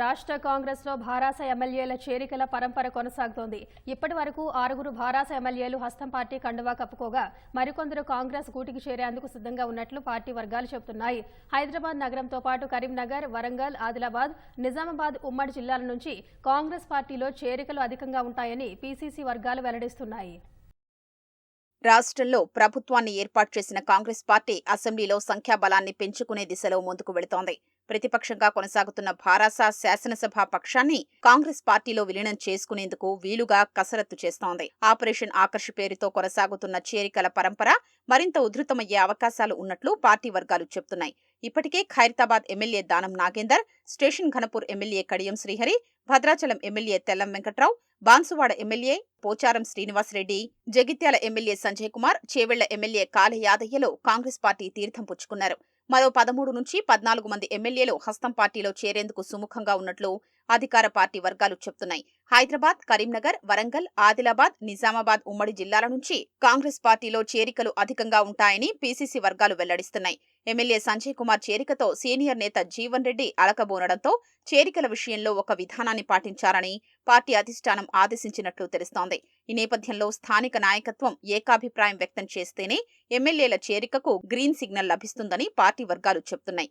రాష్ట్ర కాంగ్రెస్లో భారాస ఎమ్మెల్యేల చేరికల పరంపర కొనసాగుతోంది. ఇప్పటి వరకు ఆరుగురు భారాస ఎమ్మెల్యేలు హస్తం పార్టీ కండువా కప్పుకోగా మరికొందరు కాంగ్రెస్ గూటికి చేరేందుకు సిద్ధంగా ఉన్నట్లు పార్టీ వర్గాలు చెబుతున్నాయి. హైదరాబాద్ నగరంతో పాటు కరీంనగర్ వరంగల్ ఆదిలాబాద్ నిజామాబాద్ ఉమ్మడి జిల్లాల నుంచి కాంగ్రెస్ పార్టీలో చేరికలు అధికంగా ఉంటాయని పీసీసీ వర్గాలు వెల్లడిస్తున్నాయి. రాష్ట్రంలో ప్రభుత్వాన్ని ఏర్పాటు చేసిన కాంగ్రెస్ పార్టీ అసెంబ్లీలో సంఖ్యాబలాన్ని పెంచుకునే దిశలో ముందుకు వెళుతోంది. ప్రతిపక్షంగా కొనసాగుతున్న భారాస శాసనసభ పక్షాన్ని కాంగ్రెస్ పార్టీలో విలీనం చేసుకునేందుకు వీలుగా కసరత్తు చేస్తోంది. ఆపరేషన్ ఆకర్ష్ పేరుతో కొనసాగుతున్న చేరికల పరంపర మరింత ఉధృతమయ్యే అవకాశాలు ఉన్నట్లు పార్టీ వర్గాలు చెబుతున్నాయి. ఇప్పటికే Khairatabad MLA Danam Nagender station Ghanpur MLA Kadiyam Srihari Bhadrachalam MLA Tellam Venkatrao Banswada MLA Pocharam Srinivasa Reddy Jagtial MLA Sanjay Kumar Chevella MLA Kale యాదయ్యలో Congress party తీర్థం పుచ్చుకున్నారు. మరో పదమూడు నుంచి పద్నాలుగు మంది ఎమ్మెల్యేలు హస్తం పార్టీలో చేరేందుకు సుముఖంగా ఉన్నట్లు అధికార పార్టీ వర్గాలు చెప్తున్నాయి. హైదరాబాద్ కరీంనగర్ వరంగల్ ఆదిలాబాద్ నిజామాబాద్ ఉమ్మడి జిల్లాల నుంచి కాంగ్రెస్ పార్టీలో చేరికలు అధికంగా ఉంటాయని పీసీసీ వర్గాలు వెల్లడిస్తున్నాయి. ఎమ్మెల్యే సంజయ్ కుమార్ చేరికతో సీనియర్ నేత జీవన్ రెడ్డి అలకబోనడంతో చేరికల విషయంలో ఒక విధానాన్ని పాటించారని పార్టీ అధిష్టానం ఆదేశించినట్లు తెలుస్తోంది. ఈ నేపథ్యంలో స్థానిక నాయకత్వం ఏకాభిప్రాయం వ్యక్తం చేస్తేనే ఎమ్మెల్యేల చేరికకు గ్రీన్ సిగ్నల్ లభిస్తుందని పార్టీ వర్గాలు చెబుతున్నాయి